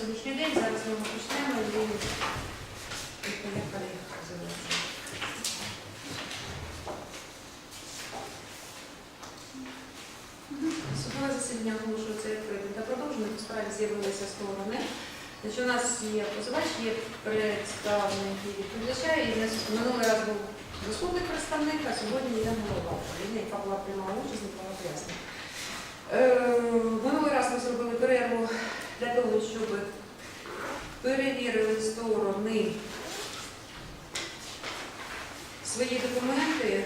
сьогоднішній день. Зараз ми почнемо і поїхали завершимо. Судове засідання оголошується відкритим та продовженим. У справі з'явилися сторони. Значить, у нас є позивач, є представник і відповідача, і минулий раз був заступник представник, а сьогодні йде голова яка була приймала участь, не була пояснена. Е, Минулий раз ми зробили перерву того, щоб перевірили сторони свої документи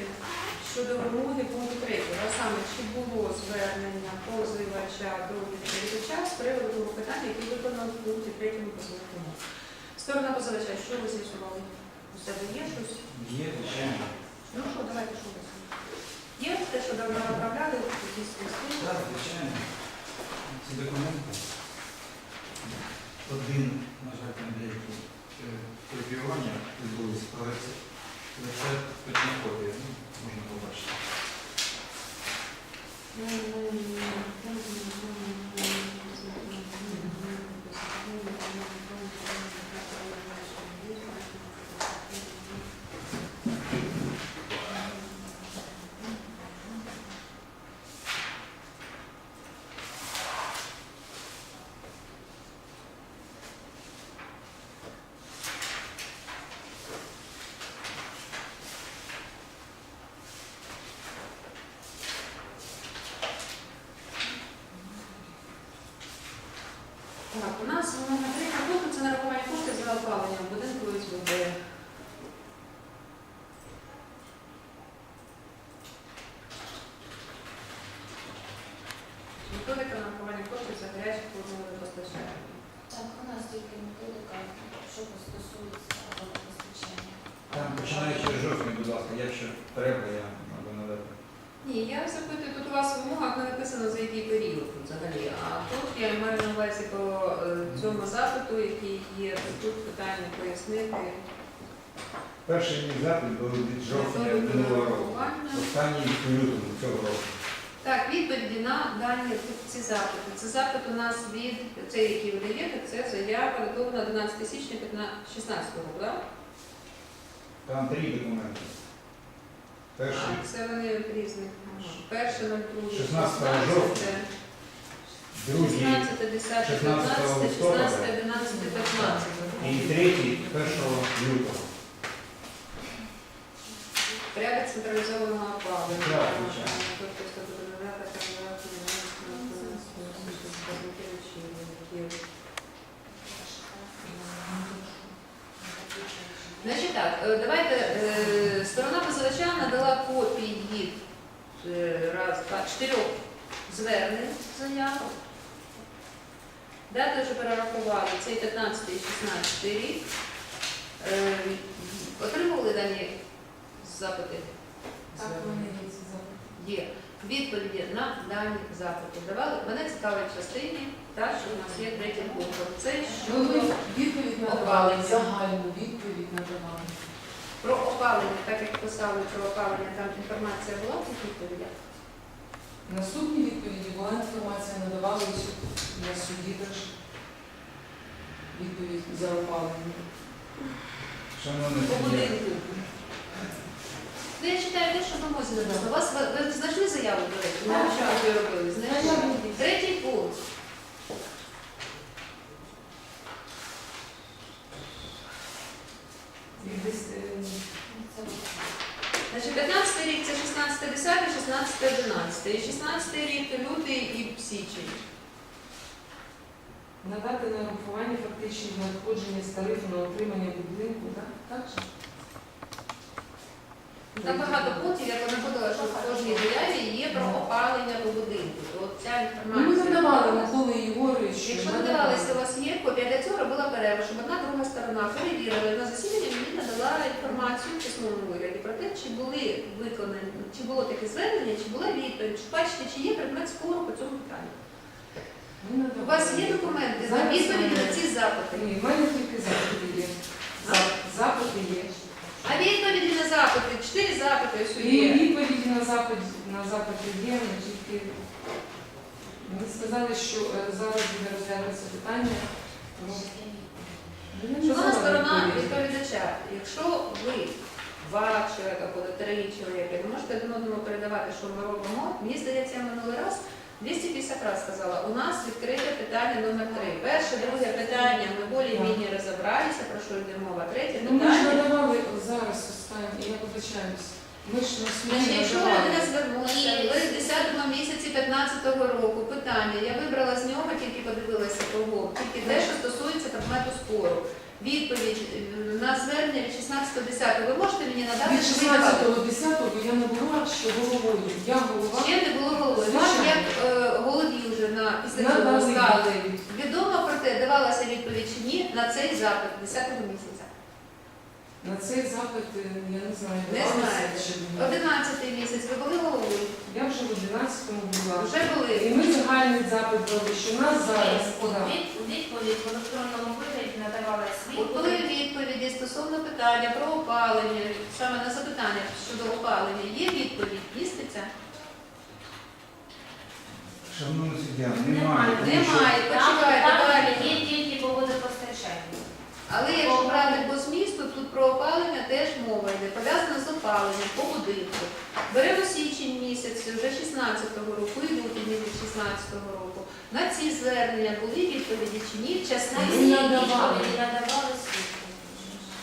щодо вимоги пункту 3, а саме чи було звернення позивача до відповідача з приводу того питання, яке виконано в пункті 3 позовних умов. Сторона позивача, що ви з'ясували? У себе є щось? Є, звичайно. Ну що, давайте що ви Є те, що давно направляли, якісь? Так, звичайно. Ці документи. Один, на жаль, там деякі е, копіювання відбулися, але це точна копія, ну, можна побачити. У нас вимога третя пункту це нарахування коштів за опалення будинку СВБ. Методика нарахування коштів за гаряче холодне водопостачання. Так, у нас тільки методика, що стосується водопостачання. Там починаючи з жовтня, будь ласка, якщо треба, я можу надати. Ні, я запитую, у вас в вимогах не написано за який період взагалі. А тут я маю на увазі по е, цьому запиту, який є тут питання пояснити. Перший мій запит був від жовтня минулого року. Останній в лютому цього року. Так, відповіді на дані ці запити. Це запит у нас від цей, який ви даєте, це заява датована 11 січня 2016 року, так? Там три документи. Перший А, це вони різних. Перше 02, 16 жовтня. другий 16, 10, 15, 16, 11, 15. і третій 1 лютого. Порядок централізованого опалення. Так, звичайно. Тобто, Значить так, е, давайте е, сторона позивача надала копії е, раз, два, чотирьох звернень заяв. Дати вже перерахували цей 15 і 16 рік. Е, Отримували дані запити? Так, вони є ці запити. Є відповіді на дані запити. Давали мене цікавить частині, та що у нас є третій пункт. Це Ну, ви щодо відповідь надавали, Опалення. загальну відповідь надавали. про опалення, так як писали про опалення, там інформація була в цих відповідях. Наступні відповіді була інформація, надавали і суд- на суді теж відповідь за опалення. По будинку. Ну, я читаю те, що в вимозі написано. У вас ви, ви знайшли заяву, до речі? Ми Так, вчора так. її робили. Знайшли? Заяву. Третій пункт. І десь, е, Це Значить, 15 рік це 16 10, 16 11. І 16 рік лютий і січень. надати нарахування фактичні надходження з тарифу на отримання будинку, так? Так же? Там багато пунктів, я знаходила, що в кожній заяві є про опалення по будинку. От ця Ну, ми інформація. надавали Миколи Єгоровичу. Якщо надавалися, у вас є копія для цього робила перерву, щоб одна друга сторона перевірила на засіданні мені надала інформацію в письмовому вигляді те, чи були виконані, чи було таке звернення, чи була відповідь, чи бачите, чи є предмет спору по цьому питанню. У вас є документи на відповіді на ці запити. Ні, в мене тільки запити є. Запити є. А відповіді на запити, чотири запити ось І є. відповіді на запит на запити є, але тільки ми сказали, що е, зараз буде розглядатися питання Ну, Шановна сторона відповідача, якщо ви два чоловіка, або три чоловіки, ви можете один одному передавати, що ми робимо. Мені здається, я минулий раз 250 разів сказала, у нас відкрите питання номер три. Перше, друге питання, ми більш-менш розібралися, про що йде мова. Третє Ну, ми ж питання. надавали зараз останнє, я вибачаюсь. Ми ж на Значить, якщо ви надавали. не звернулися, ви з 10 місяці 15-го року питання, я вибрала з нього, тільки подивилася кого, тільки те, що стосується предмету спору. Відповідь е, на звернення від 16.10 ви можете мені надати, Від що ви давали? 16.10 я не була ще головою. Я голова. Ще не було голови. Вам як е, голові вже на після цього Надали стали. Відомо про те, давалася відповідь чи ні на цей запит 10-го місяця. На цей запит, е, я не знаю, Не давалося знаєте. чи ні. 11-й місяць ви були головою? Я вже в 11-му була. Вже були. І ми загальний запит дали, що нас зараз да. Відповідь в електронному вигляді надавалась От були відповіді стосовно питання про опалення, саме на запитання щодо опалення. Є відповідь, міститься? Шановний суддя, немає. Немає, почекайте далі. є тільки по водопостачанню. Але якщо брати по змісту, тут про опалення теж мова йде, пов'язано з опаленням по будинку. Беремо січень місяць вже 16-го року і лютий місяць 16-го року. На ці звернення були відповіді чи ні частині, всі надавали.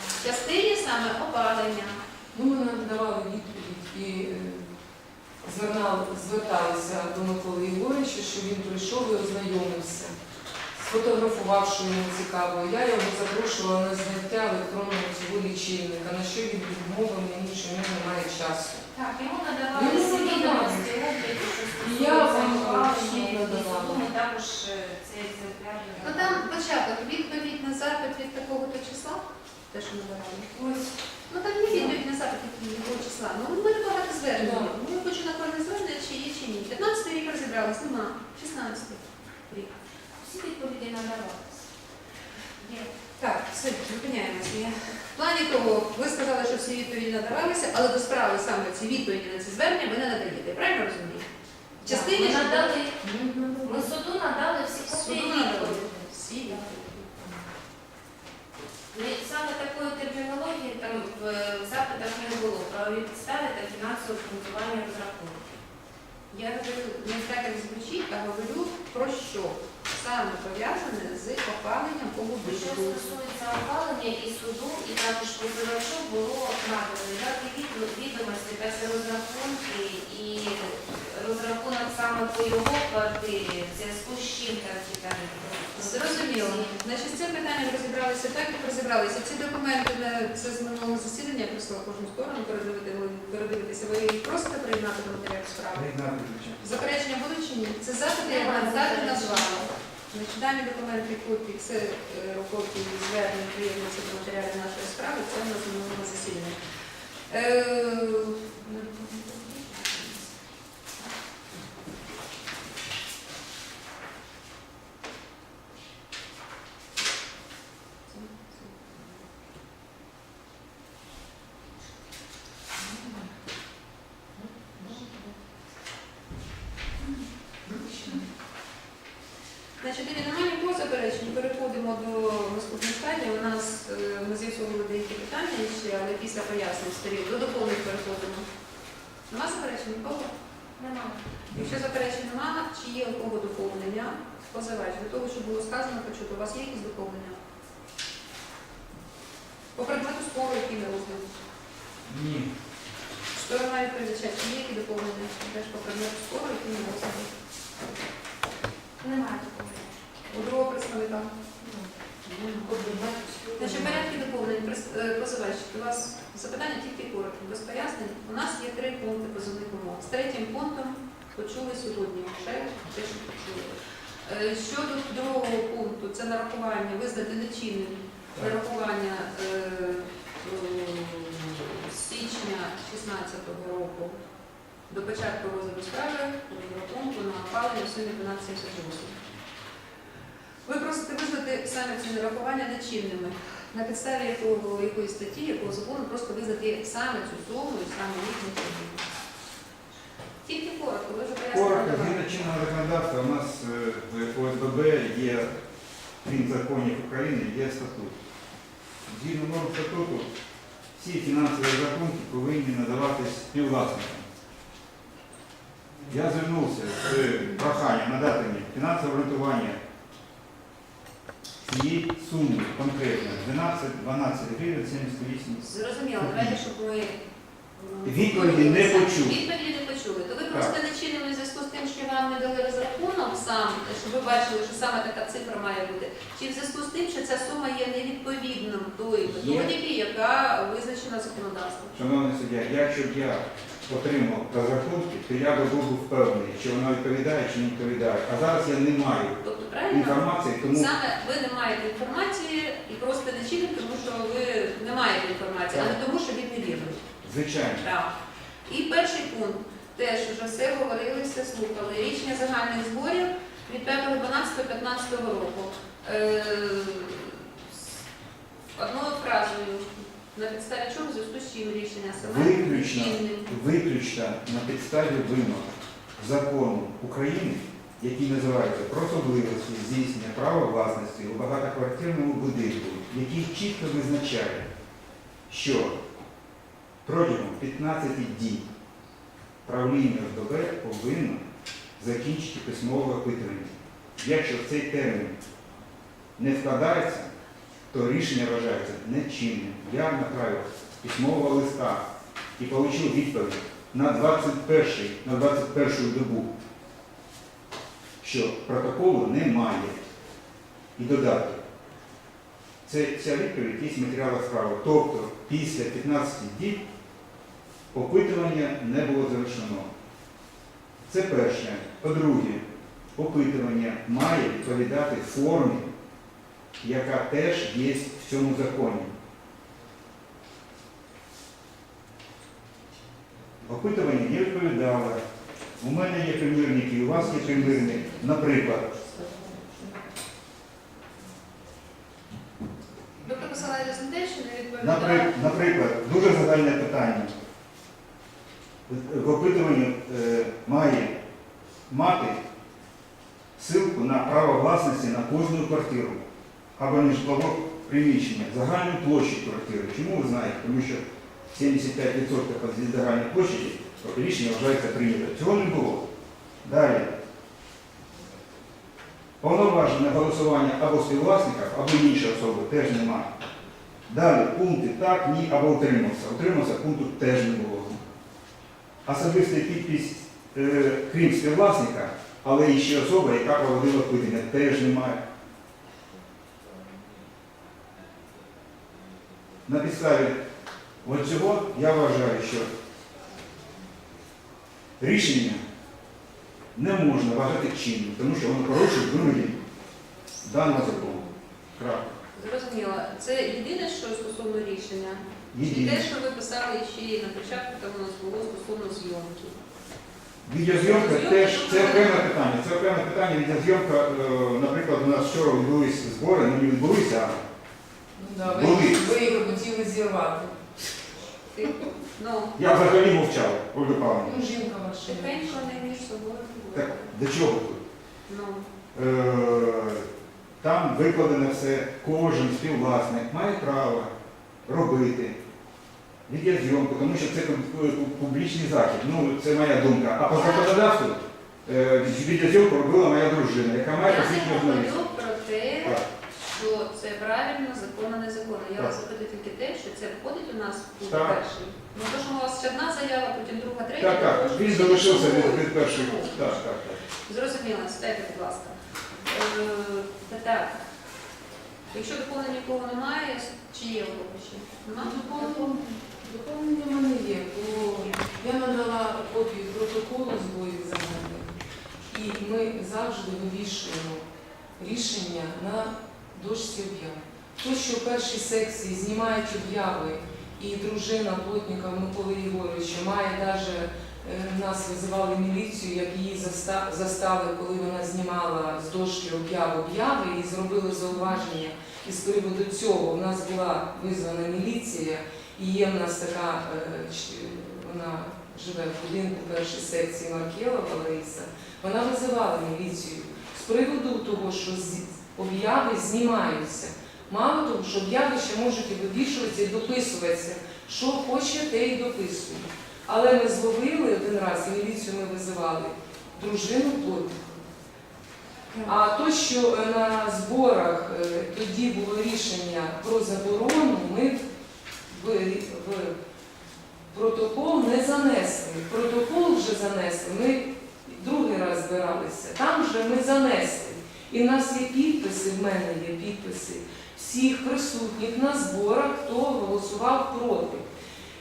в частині саме опалення. Ну, ми надавали відповідь і е, звернали, зверталися до Миколи Ігоровича, що він прийшов і ознайомився. Сфотографував, що йому цікаво. Я його запрошувала на зняття електронного цього лічильника, на що він відмовив мені, що в нього немає часу. Так, йому надавали. відомості обліку, що я вам надавала. ми також е, цей екземпляр Ну там початок, відповідь на запит від такого-то числа, те, що ми давали. Ось Ну там є відповідь на запит від якого числа. Ну ми багато звернень. Да. Ну хочу на кожне звернення, чи є, чи ні. 15 рік розібралась, нема. 16 рік. всі відповіді Так, все, зупиняємося. В плані того, ви сказали, що всі відповіді надавалися, але до справи саме ці відповіді на ці звернення ви не надаєте. Я Правильно розумію? Частині Ми надали, ми суду надали всі Суду надали. відповідей. Всі відповіді. Саме такої термінології там в в запитах не було. Правові підстави та фінансове обґрунтування розрахунку. Я говорю, не так як звучить, а говорю про що? Саме пов'язане з опаленням по Що стосується опалення і суду, і також позивачу було надано дати від- відомості та всі розрахунки і розрахунок саме по його квартирі, в зв'язку з чим там ці. Зрозуміло. Значить, з цим питанням розібралися так, як розібралися. Ці документи на- це з минулого засідання, я просила кожну сторону передивити, передивитися. Ви їх просите приєднати до матеріалів справи? Приєднати. Заперечення будуть чи ні? Це запити, я вам дати назвала. Дані документи копії, це е, копії звернень приєднуються до матеріалів нашої справи, це у нас з засідання. Е, Значить, тоді немає нікого заперечень. Переходимо до наступної стадії. У нас е, ми з'ясовували ще, але після пояснень сторін до доповнень переходимо. Нема заперечень нікого? Немає. Якщо заперечень немає, чи є у кого доповнення? Позивач, до того, що було сказано, почути, у вас є якісь доповнення? По предмету спору, який не розгляд. Ні. Сторона відповідача, чи є які доповнення? Теж по предмету спору, який не розгляд. Немає такого. У другого представника. Обіймати Значить, е, позивач, у вас запитання тільки коротко, без пояснень. У нас є три пункти позовних умов. З третім пунктом почули сьогодні ще те, що почули. Е, Щодо другого пункту, це нарахування, визнати нечинним нарахування е, е, січня 16-го року до початку розгляду справи розрахунку на опалення в сумі 1278. Ви просите визнати ці нарахування нечинними. На підставі якого, якої статті, якого закону просто визнати саме цю суму і саме їх нечинними. Тільки коротко, ви вже пояснили. Коротко, згідно чинного законодавства, у нас е, в ОСББ є крім законів України, є статут. Згідно норм статуту, всі фінансові рахунки повинні надаватись співвласникам. Я звернувся з проханням надати мені фінансове орієнтування цієї суму конкретно 12-12 гривень 78 Зрозуміло, давайте, щоб ми Відповіді не почули. Відповіді не почули. То ви просто не чинили в зв'язку з тим, що вам не дали розрахунок сам, щоб ви бачили, що саме така цифра має бути. Чи в зв'язку з тим, що ця сума є невідповідним тої методики, яка визначена законодавством? Шановний суддя, якщо б я отримав розрахунки, то я би був впевнений, чи вона відповідає, чи не відповідає. А зараз я не маю Тобто, правильно? інформації, тому Саме ви не маєте інформації і просто не чините, тому що ви не маєте інформації, а не тому, що вірний. Звичайно. Так. І перший пункт. Теж вже все говорили, все слухали. Рішення загальних зборів від 5.12.15 року. Е, Одною фразою. На підставі чого в зв'язку з чим рішення саме Виключно. Виключно на підставі вимог закону України, який називається про особливості здійснення права власності у багатоквартирному будинку, який чітко визначає, що протягом 15 діб правління ОСББ повинно закінчити письмове опитування. Якщо в цей термін не вкладається, то рішення вважається нечинним. Я направив письмового листа і отримав відповідь на 21 на 21 добу, що протоколу немає. І додати. Це ця відповідь є матеріал справи. Тобто після 15 діб опитування не було завершено. Це перше. По-друге, опитування має відповідати формі, яка теж є в цьому законі. Опитування не відповідало. У мене є примірник і у вас є примірник. Наприклад, посилаєтесь на те, що не відповідає. наприклад, дуже загальне питання. В опитуванні е, має мати ссылку на право власності на кожну квартиру або на житлове приміщення, загальну площу квартири. Чому ви знаєте? Тому що 75% від загальної площі рішення вважається прийнято. Цього не було. Далі. Повноваження голосування або співвласників, або іншої особи теж немає. Далі пункти так, ні, або утримався. Утримався пункту теж не було. Особистий підпис, е, крім співвласника, але і ще особа, яка проводила опитування, теж немає. На підставі от цього я вважаю, що рішення не можна вважати чинним, тому що воно порушує вимоги даного закону. Зрозуміло. Це єдине, що стосовно рішення. Чи те, що ви писали ще й на початку, там у нас було стосовно зйомки. Відеозйомка теж це окреме питання. Це окреме питання. Відеозйомка, е, наприклад, у нас вчора відбулися збори, ну не відбулися, а Ну, ви, Були. ви їх хотіли зірвати. Ну, я взагалі мовчав, Ольга Павловна. Ну, жінка ваша. тихенько не між собою. Так до чого тут? Ну, Е, Там викладено все, кожен співвласник має право робити відеозйомку, тому що це публічний захід. Ну, це моя думка. А по законодавству е, відеозйомку робила моя дружина, яка має я не говорю про те, Так. що це правильно, законно, незаконно. Я Так. вас запитую тільки те, що це входить у нас в пункт Так. перший. Ну, то, що у вас ще одна заява, потім друга, третя. Так, так, він залишився від, від першої. Так, так, так. Зрозуміло, читайте, будь ласка. Е, так. Якщо доповнення нікого немає, чи є у кого ще? Доповнення в мене є, бо я надала копію протоколу зборів загальних, і ми завжди вивішуємо рішення на дошці об'яв. То, що в першій секції знімають об'яви, і дружина плотника Миколи Єгоровича має навіть нас визивали міліцію, як її заста- застали, коли вона знімала з дошки об'яв об'яви і зробили зауваження. І з приводу цього в нас була визвана міліція, і є в нас така, е, вона живе в будинку першої секції Маркелова Лариса. Вона визивала міліцію з приводу того, що обяви знімаються. Мало того, що обяви ще можуть і вивішуватися і дописуватися. Що хоче, те й дописує. Але ми зловили один раз, і міліцію ми визивали, дружину плотника. А то, що е, на зборах е, тоді було рішення про заборону, ми в, в протокол не занесли. Протокол вже занесли. Ми другий раз збиралися. Там вже ми занесли. І в нас є підписи, в мене є підписи всіх присутніх на зборах, хто голосував проти.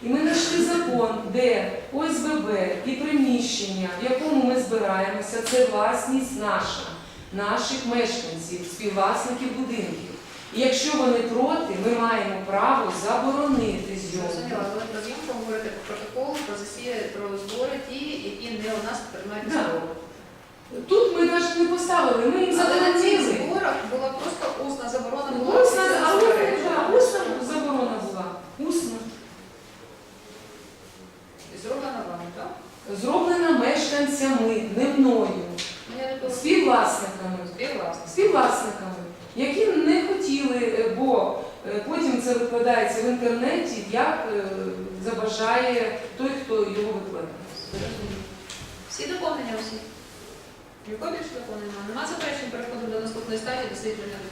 І ми знайшли закон, де ОСББ і приміщення, в якому ми збираємося, це власність наша, наших мешканців, співвласників будинків. І якщо вони проти, ми маємо право заборонити зйомку. Зрозуміло, але про зйомку говорити по протоколу, про засія, про збори ті, які не у нас приймають Да. збору. Тут ми навіть не поставили, ми їм Але на цих зборах була просто усна заборона. Усна, всі а заперечували. усна, усна заборона була. Усна. І Зроблена вами, так? Зроблена мешканцями, не мною, Ну, я не думаю, співвласниками. співвласник. співвласниками, які не хотіли, е, бо е, потім це викладається в інтернеті, як е, забажає той, хто його викладає. Всі доповнення усі? Якого більше доповнення? Нема заперечень, переходимо до наступної стадії дослідження.